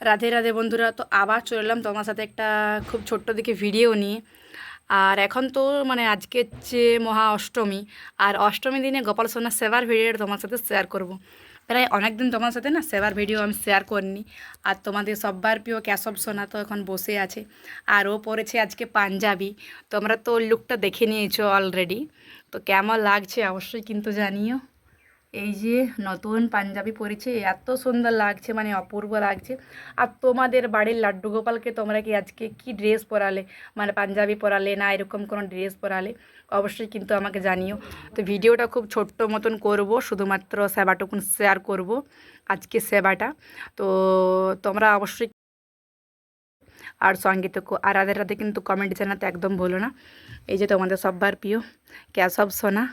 রাধে রাধে বন্ধুরা, তো আবার চলে এলাম তোমার সাথে একটা খুব ছোট্ট দিকে ভিডিও নিয়ে। আর এখন তো মানে আজকে হচ্ছে মহা অষ্টমী, আর অষ্টমী দিনে গোপাল সোনার সেবার ভিডিওটা তোমার সাথে শেয়ার করব। প্রায় অনেক দিন তোমার সাথে না সেবার ভিডিও আমি শেয়ার করিনি। আর তোমাদের সব্বার প্রিয় ক্যাসব সোনা তো এখন বসে আছে, আর ও পরেছে আজকে পাঞ্জাবি। তোমরা তো লুকটা দেখে নিয়েছো অলরেডি তো কেমন লাগছে অবশ্যই কিন্তু জানিও। এই যে নতুন পাঞ্জাবি পরেছে এত সুন্দর লাগছে মানে অপূর্ব লাগছে। আর তোমাদের বাড়ির লাড্ডু গোপালকে তোমরা কি আজকে কি ড্রেস পরালে? মানে পাঞ্জাবি পরালে না এরকম কোনো ড্রেস পরালে? অবশ্যই কিন্তু আমাকে জানিও। তো ভিডিওটা খুব ছোট্ট মতন করব, শুধুমাত্র সেবাটুকুন শেয়ার করব, আজকে সেবাটা। তো তোমরা অবশ্যই আর সঙ্গে তো আর রাধে রাধে কিন্তু কমেন্ট জানাতে একদম ভুলো না। এই যে তোমাদের সব্বার প্রিয় ক্যাসব সোনা?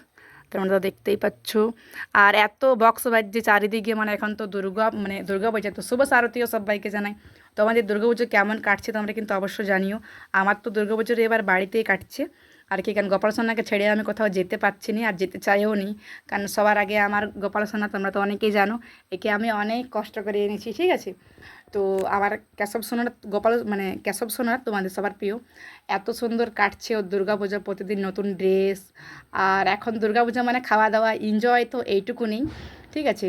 তোমরা দেখতেই পাচ্ছ। আর এত বক্স বাজছে চারিদিকে মানে এখন তো দুর্গা মানে দুর্গা পূজা। তো শুভ শারতীয় সবাইকে জানাই। তোমাদের দুর্গা পুজো কেমন কাটছে তোমরা কিন্তু অবশ্য জানিও। আমার তো দুর্গা পুজোর এবার বাড়িতেই কাটছে। আর কি, কারণ গোপাল সোনাকে ছেড়ে আমি কোথাও যেতে পারছি না আর যেতে চাইও নি। কারণ সবার আগে আমার গোপাল সোনা তোমরা তো অনেকেই জানো, একে আমি অনেক কষ্ট করে এনেছি, ঠিক আছে? তো আমার কেশব সোনার গোপাল মানে কেশব সোনার তোমাদের সবার প্রিয়, এত সুন্দর কাটছে ওর দুর্গা পুজো প্রতিদিন নতুন ড্রেস, আর এখন দুর্গা পুজো মানে খাওয়া দাওয়া এনজয় তো এইটুকুনি, ঠিক আছে?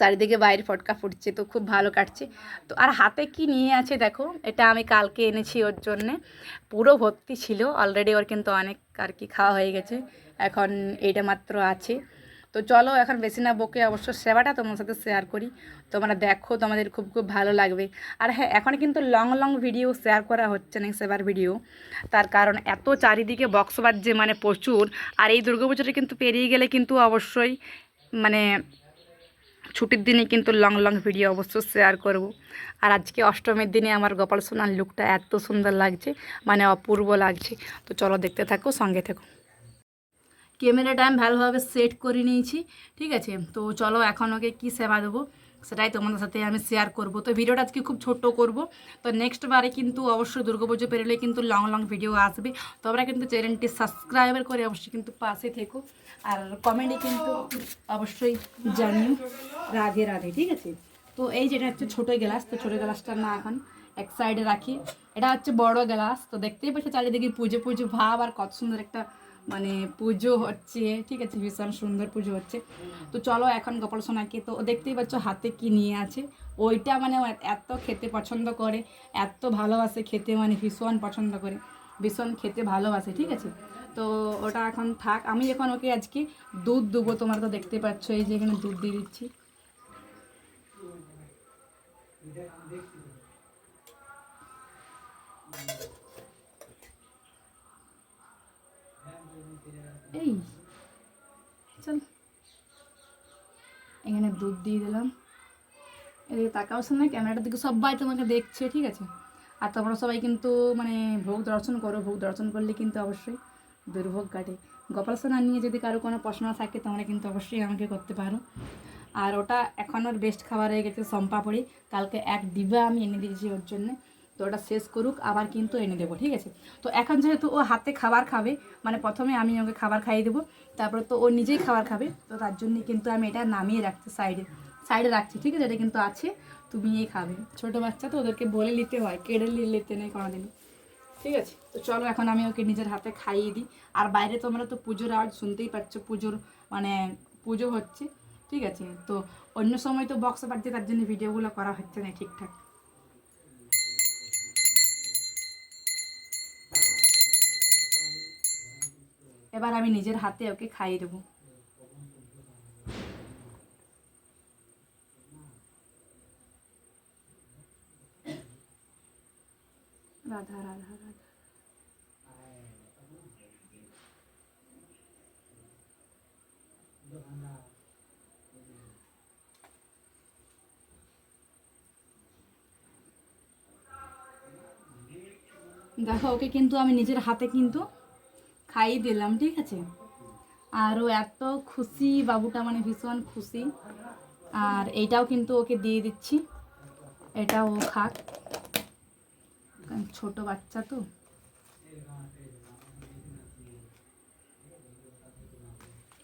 চারিদিকে বাইরে ফটকা ফুটছে, তো খুব ভালো কাটছে। তো আর হাতে কি নিয়ে আছে দেখো, এটা আমি কালকে এনেছি ওর জন্যে। পুরো ভর্তি ছিল অলরেডি ওর কিন্তু অনেক আর কি খাওয়া হয়ে গেছে, এখন এইটা মাত্র আছে। তো চলো এখন বেশি না বকে অবশ্য সেবাটা তোমার সাথে শেয়ার করি, তোমরা দেখো তোমাদের খুব খুব ভালো লাগবে। আর হ্যাঁ এখন কিন্তু লং লং ভিডিও শেয়ার করা হচ্ছে না সেবার ভিডিও তার কারণ এত চারিদিকে বক্স বাজছে মানে প্রচুর, আর এই দুর্গাপুজোটা কিন্তু পেরিয়ে গেলে কিন্তু অবশ্যই মানে ছুটির দিনে কিন্তু লং লং ভিডিও অবশ্যই শেয়ার করব। আর আজকে অষ্টমীর দিনে আমার গোপাল সোনার লুকটা এত সুন্দর লাগছে মানে অপূর্ব লাগছে। তো চলো দেখতে থাকো, সঙ্গে থেকো। ক্যামেরাটা আমি ভালোভাবে সেট করে নিয়েছি, ঠিক আছে? তো চলো এখন ওকে কী সেবা দেবো? সেটাই তোমাদের সাথে আমি শেয়ার করব। তো ভিডিওটা আজকে খুব ছোট্ট করব। তো নেক্সট বারে কিন্তু অবশ্যই দুর্গাপুজো পেরোলে কিন্তু লং লং ভিডিও আসবে। তোমরা কিন্তু চ্যানেলটি সাবস্ক্রাইবার করে অবশ্যই কিন্তু পাশে থেকো। আর কমেন্টে কিন্তু অবশ্যই জানিও। রাধে রাধে, ঠিক আছে? তো এই যেটা হচ্ছে ছোটো গ্লাস তো ছোটো গ্লাসটা না এখন এক সাইডে রাখি। এটা হচ্ছে বড় গ্লাস তো দেখতেই পাচ্ছ চারিদিকে পুজো পুজো ভাব আর কত সুন্দর একটা মানে পুজো হচ্ছে, ঠিক আছে, ভীষণ সুন্দর পুজো হচ্ছে। তো চলো এখন গোপাল সোনাকে, তো ও দেখতেই পাচ্ছ হাতে কি নিয়ে আছে। ওইটা মানে এত খেতে পছন্দ করে, এত ভালোবাসে খেতে মানে ভীষণ পছন্দ করে, ভীষণ খেতে ভালোবাসে, ঠিক আছে। তো ওটা এখন থাক, আমি এখন ওকে আজকে দুধ দেবো, তোমরা তো দেখতে পাচ্ছ, এই যে এখানে দুধ দিয়ে দিচ্ছি। এই, চল। এখানে দুধ দিয়ে দিলাম। এদিকে তাকাও না ক্যামেরাটার দিকে সবাই তোমাকে দেখছে, ঠিক আছে? আর তোমরা সবাই কিন্তু মানে ভোগ দর্শন করো। ভোগ দর্শন করলে কিন্তু অবশ্যই দুর্ভোগ কাটে। গোপাল সোনা নিয়ে যদি কারও কোনো প্রশ্ন থাকে, তোমরা কিন্তু অবশ্যই আমাকে করতে পারো। আর ওটা এখন ওর বেস্ট খাবার হয়ে গেছে সম্পাপড়ি কালকে এক ডিবা আমি এনে দিয়েছি ওর জন্যে। তো ওটা শেষ করুক, আবার কিন্তু এনে দেবো, ঠিক আছে? তো এখন যেহেতু ও হাতে খাবার খাবে মানে প্রথমে আমি ওকে খাবার খাইয়ে দেবো, তারপরে তো ও নিজেই খাবার খাবে, তো তার জন্যই কিন্তু আমি এটা নামিয়ে রাখছি সাইডে সাইডে রাখছি, ঠিক আছে? এটা কিন্তু আছে তুমি এই খাবে। ছোটো বাচ্চা তো ওদেরকে বলে নিতে হয়, কেড়ে নিতে নেই কোনোদিন ঠিক আছে? তো চলো এখন আমি ওকে নিজের হাতে খাইয়ে দিই। আর বাইরে তোমরা তো পুজোর আওয়াজ শুনতেই পাচ্ছ, পুজোর মানে পুজো হচ্ছে, ঠিক আছে? তো অন্য সময় তো বক্স বাড়ছে তার জন্য ভিডিওগুলো করা হচ্ছে না ঠিকঠাক। এবার আমি নিজের হাতে ওকে খাইয়ে দেবো। রাধা রাধা রাধা। দেখো, ওকে কিন্তু আমি নিজের হাতে কিন্তু খাইয়ে দিলাম, ঠিক আছে? আর ও এত খুশি, বাবুটা মানে ভীষণ খুশি। আর এইটাও কিন্তু ওকে দিয়ে দিচ্ছি। এটাও ও খাক। কারণ ছোট বাচ্চা তো।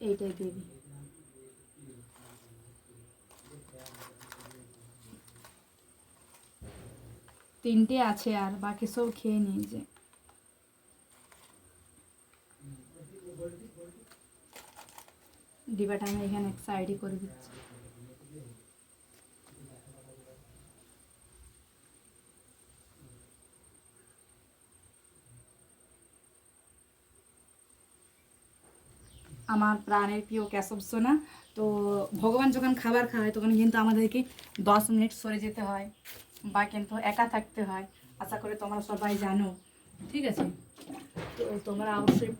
এইটাই দিয়ে দিই। তিনটে আছে আর, বাকি সব খেয়ে নিয়েছে ডিবাটা আমি এখানে এক সাইডে করে দিচ্ছি। আমার প্রাণের প্রিয় ক্যাসব সোনা, তো ভগবান যখন খাবার খায়, তখন কিন্তু আমাদেরকে দশ মিনিট সরে যেতে হয় বা কিন্তু একা থাকতে হয়। আশা করে তোমরা সবাই জানো। ঠিক আছে? তো তোমরা অবশ্যই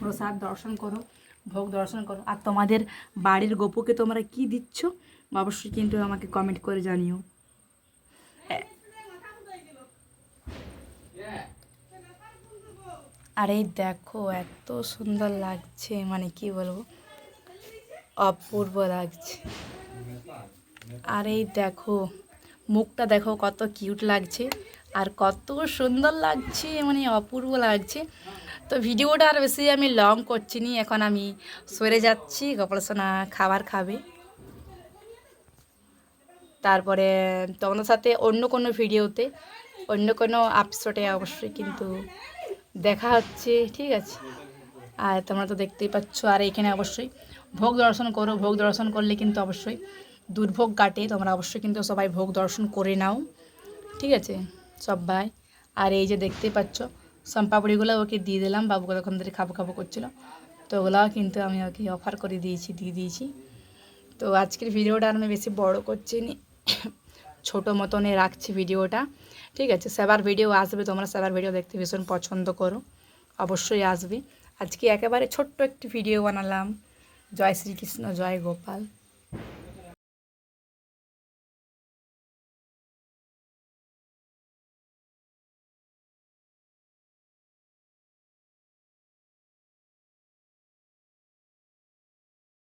প্রসাদ দর্শন করো। ভোগ দর্শন করো। আর তোমাদের বাড়ির গোপুকে তোমরা কি দিচ্ছ? অবশ্যই কিন্তু আমাকে কমেন্ট করে জানিও। আর দেখো, এত সুন্দর লাগছে মানে কি বলব? অপূর্ব লাগছে। আর এই দেখো, মুখটা দেখো কত কিউট লাগছে। আর কত সুন্দর লাগছে মানে অপূর্ব লাগছে। তো ভিডিওটা আর বেশি আমি লং করছি নি এখন আমি সরে যাচ্ছি, গোপালসোনা খাবার খাবে। তারপরে তোমাদের সাথে অন্য কোনো ভিডিওতে, অন্য কোনো আপসোটে অবশ্যই কিন্তু দেখা হচ্ছে, ঠিক আছে? আর তোমরা তো দেখতেই পাচ্ছ, আর এখানে অবশ্যই ভোগ দর্শন করো, ভোগ দর্শন করলে কিন্তু অবশ্যই দুর্ভোগ কাটে, তোমরা অবশ্যই কিন্তু সবাই ভোগ দর্শন করে নাও, ঠিক আছে? সবাই আর এই যে দেখতেই পাচ্ছ সম্পাপড়িগুলো ওকে দিয়ে দিলাম, বাবুকে তখন ধরে খাব খাব করছিল তো ওগুলাও কিন্তু আমি ওকে অফার করে দিয়েছি দিয়ে দিয়েছি। তো আজকের ভিডিওটা আর আমি বেশি বড় করছি নি। ছোটো মতনে রাখছি ভিডিওটা। ঠিক আছে, সেবার ভিডিও আসবে, তোমরা সেবার ভিডিও দেখতে ভীষণ পছন্দ করো। অবশ্যই আসবে। আজকে একেবারে ছোট্ট একটি ভিডিও বানালাম। জয় শ্রীকৃষ্ণ, জয় গোপাল।